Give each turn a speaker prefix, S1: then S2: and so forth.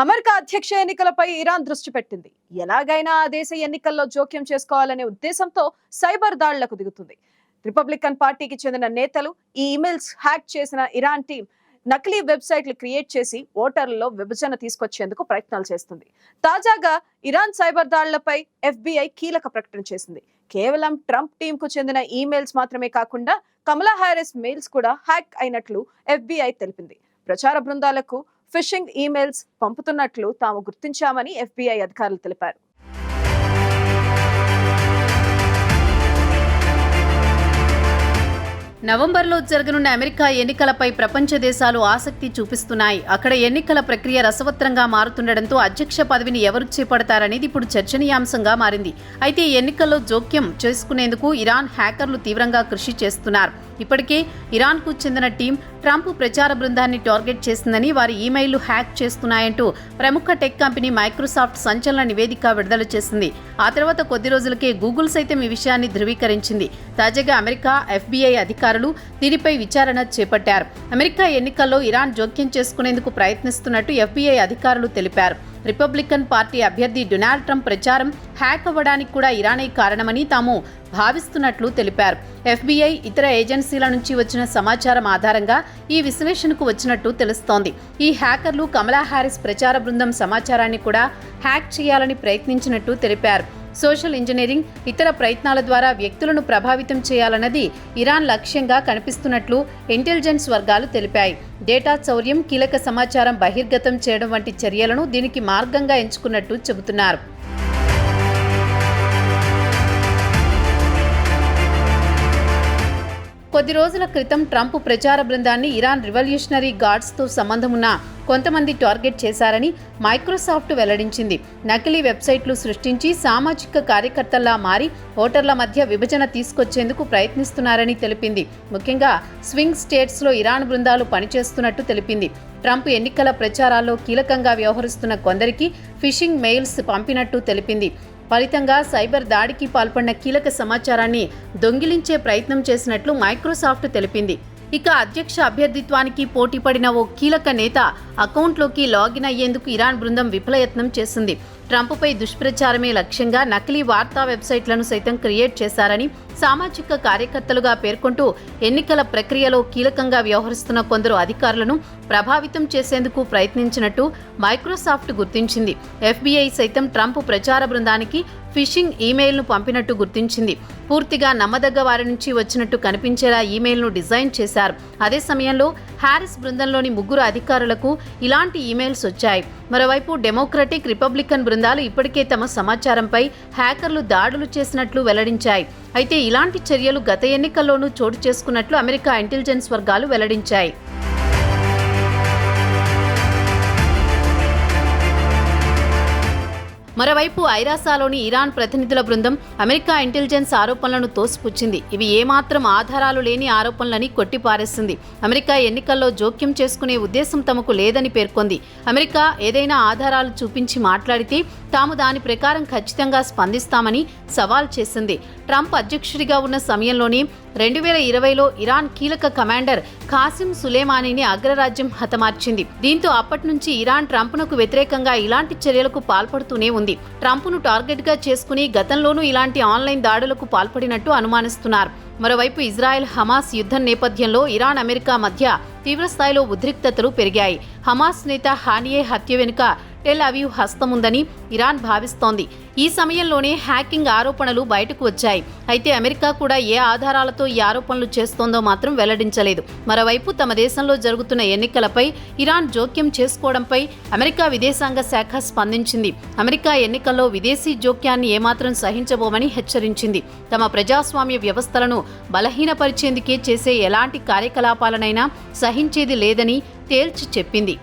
S1: America అధ్యక్ష ఎన్నికలపై Iran దృష్టి పెట్టింది. ఎలాగైనా ఆ దేశ ఎన్నికల్లో జోక్యం చేసుకోవాలనే ఉద్దేశంతో సైబర్ దాడులకు దిగుతుంది. రిపబ్లికన్ పార్టీకి చెందిన నేతలు ఈ ఇమెయిల్స్ హ్యాక్ చేసిన ఇరాన్ టీం నకిలీ వెబ్సైట్లు క్రియేట్ చేసి ఓటర్లలో విభజన తీసుకొచ్చేందుకు ప్రయత్నాలు చేస్తుంది. తాజాగా ఇరాన్ సైబర్ దాడులపై ఎఫ్బిఐ కీలక ప్రకటన చేసింది. కేవలం ట్రంప్ టీం కు చెందిన ఈమెయిల్స్ మాత్రమే కాకుండా కమలా హారిస్ మెయిల్స్ కూడా హ్యాక్ అయినట్లు ఎఫ్బిఐ తెలిపింది. ప్రచార బృందాలకు ఫిషింగ్ ఈమెయిల్స్ పంపుతున్నట్లు తాము గుర్తించామని ఎఫ్బీఐ అధికారులు తెలిపారు.
S2: నవంబర్లో జరగనున్న అమెరికా ఎన్నికలపై ప్రపంచ దేశాలు ఆసక్తి చూపిస్తున్నాయి. అక్కడ ఎన్నికల ప్రక్రియ రసవత్రంగా మారుతుండటంతో అధ్యక్ష పదవిని ఎవరు చేపడతారనేది ఇప్పుడు చర్చనీయాంశంగా మారింది. అయితే ఎన్నికల్లో జోక్యం చేసుకునేందుకు ఇరాన్ హ్యాకర్లు తీవ్రంగా కృషి చేస్తున్నారు. ఇప్పటికే ఇరాన్కు చెందిన టీం ట్రంప్ ప్రచార బృందాన్ని టార్గెట్ చేసిందని వారి ఈమెయిల్లు హ్యాక్ చేస్తున్నాయంటూ ప్రముఖ టెక్ కంపెనీ మైక్రోసాఫ్ట్ సంచలన నివేదిక విడుదల చేసింది. ఆ తర్వాత కొద్ది రోజులకే గూగుల్ సైతం ఈ విషయాన్ని ధృవీకరించింది. తాజాగా అమెరికా ఎఫ్బీఐ అధికారులు దీనిపై విచారణ చేపట్టారు. అమెరికా ఎన్నికల్లో ఇరాన్ జోక్యం చేసుకునేందుకు ప్రయత్నిస్తున్నట్టు ఎఫ్బీఐ అధికారులు తెలిపారు. రిపబ్లికన్ పార్టీ అభ్యర్థి డొనాల్డ్ ట్రంప్ ప్రచారం హ్యాక్ అవ్వడానికి కూడా ఇరానే కారణమని తాము భావిస్తున్నట్లు తెలిపారు. ఎఫ్బీఐ ఇతర ఏజెన్సీల నుంచి వచ్చిన సమాచారం ఆధారంగా ఈ విశ్లేషణకు వచ్చినట్టు తెలుస్తోంది. ఈ హ్యాకర్లు కమలా హారిస్ ప్రచార బృందం సమాచారాన్ని కూడా హ్యాక్ చేయాలని ప్రయత్నించినట్టు తెలిపారు. సోషల్ ఇంజనీరింగ్ ఇతర ప్రయత్నాల ద్వారా వ్యక్తులను ప్రభావితం చేయాలన్నది ఇరాన్ లక్ష్యంగా కనిపిస్తున్నట్లు ఇంటెలిజెన్స్ వర్గాలు తెలిపాయి. డేటా చౌర్యం కీలక సమాచారం బహిర్గతం చేయడం వంటి చర్యలను దీనికి మార్గంగా ఎంచుకున్నట్టు చెబుతున్నారు. కొద్ది రోజుల క్రితం ట్రంప్ ప్రచార బృందాన్ని ఇరాన్ రివల్యూషనరీ గార్డ్స్తో సంబంధమున్న కొంతమంది టార్గెట్ చేశారని మైక్రోసాఫ్ట్ వెల్లడించింది. నకిలీ వెబ్సైట్లు సృష్టించి సామాజిక కార్యకర్తల్లా మారి ఓటర్ల మధ్య విభజన తీసుకొచ్చేందుకు ప్రయత్నిస్తున్నారని తెలిపింది. ముఖ్యంగా స్వింగ్ స్టేట్స్లో ఇరాన్ బృందాలు పనిచేస్తున్నట్టు తెలిపింది. ట్రంప్ ఎన్నికల ప్రచారాల్లో కీలకంగా వ్యవహరిస్తున్న కొందరికి ఫిషింగ్ మెయిల్స్ పంపినట్టు తెలిపింది. ఫలితంగా సైబర్ దాడికి పాల్పడిన కీలక సమాచారాన్ని దొంగిలించే ప్రయత్నం చేసినట్లు మైక్రోసాఫ్ట్ తెలిపింది. ఇక అధ్యక్ష అభ్యర్థిత్వానికి పోటీపడిన ఓ కీలక నేత అకౌంట్లోకి లాగిన్ అయ్యేందుకు ఇరాన్ బృందం విఫలయత్నం చేసింది. ట్రంప్పై దుష్ప్రచారమే లక్ష్యంగా నకిలీ వార్తా వెబ్సైట్లను సైతం క్రియేట్ చేశారని సామాజిక కార్యకర్తలుగా పేర్కొంటూ ఎన్నికల ప్రక్రియలో కీలకంగా వ్యవహరిస్తున్న కొందరు అధికారులను ప్రభావితం చేసేందుకు ప్రయత్నించినట్టు మైక్రోసాఫ్ట్ గుర్తించింది. ఎఫ్బీఐ సైతం ట్రంప్ ప్రచార బృందానికి ఫిషింగ్ ఈమెయిల్ను పంపినట్టు గుర్తించింది. పూర్తిగా నమ్మదగ్గ వారి నుంచి వచ్చినట్టు కనిపించేలా ఈమెయిల్ను డిజైన్ చేశారు. అదే సమయంలో హ్యారిస్ బృందంలోని ముగ్గురు అధికారులకు ఇలాంటి ఈమెయిల్స్ వచ్చాయి. మరోవైపు డెమోక్రటిక్ రిపబ్లికన్ బృందాలు ఇప్పటికే తమ సమాచారంపై హ్యాకర్లు దాడులు చేసినట్లు వెల్లడించాయి. అయితే ఇలాంటి చర్యలు గత ఎన్నికల్లోనూ చోటు చేసుకున్నట్లు అమెరికా ఇంటెలిజెన్స్ వర్గాలు వెల్లడించాయి. మరోవైపు ఐరాసాలోని ఇరాన్ ప్రతినిధుల బృందం అమెరికా ఇంటెలిజెన్స్ ఆరోపణలను తోసిపుచ్చింది. ఇవి ఏమాత్రం ఆధారాలు లేని ఆరోపణలని కొట్టిపారేసింది. అమెరికా ఎన్నికల్లో జోక్యం చేసుకునే ఉద్దేశం తమకు లేదని పేర్కొంది. అమెరికా ఏదైనా ఆధారాలు చూపించి మాట్లాడితే తాము దాని ప్రకారం ఖచ్చితంగా స్పందిస్తామని సవాల్ చేసింది. ట్రంప్ అధ్యక్షుడిగా ఉన్న సమయంలోనే రెండు వేల ఇరవైలో ఇరాన్ కీలక కమాండర్ ఖాసిం సులేమానీని అగ్రరాజ్యం హతమార్చింది. దీంతో అప్పటి నుంచి ఇరాన్ ట్రంప్నకు వ్యతిరేకంగా ఇలాంటి చర్యలకు పాల్పడుతూనే ఉంది. ట్రంప్ను టార్గెట్గా చేసుకుని గతంలోనూ ఇలాంటి ఆన్లైన్ దాడులకు పాల్పడినట్టు అనుమానిస్తున్నారు. మరోవైపు ఇజ్రాయెల్ హమాస్ యుద్ధం నేపథ్యంలో ఇరాన్ అమెరికా మధ్య తీవ్రస్థాయిలో ఉద్రిక్తతలు పెరిగాయి. హమాస్ నేత హానియే హత్య వెనుక టెల్ అవీవ్ హస్తముందని ఇరాన్ భావిస్తోంది. ఈ సమయంలోనే హ్యాకింగ్ ఆరోపణలు బయటకు వచ్చాయి. అయితే అమెరికా కూడా ఏ ఆధారాలతో ఈ ఆరోపణలు చేస్తోందో మాత్రం వెల్లడించలేదు. మరోవైపు తమ దేశంలో జరుగుతున్న ఎన్నికలపై ఇరాన్ జోక్యం చేసుకోవడంపై అమెరికా విదేశాంగ శాఖ స్పందించింది. అమెరికా ఎన్నికల్లో విదేశీ జోక్యాన్ని ఏమాత్రం సహించబోమని హెచ్చరించింది. తమ ప్రజాస్వామ్య వ్యవస్థలను బలహీనపరిచేందుకే చేసే ఎలాంటి కార్యకలాపాలనైనా సహించేది లేదని తేల్చి చెప్పింది.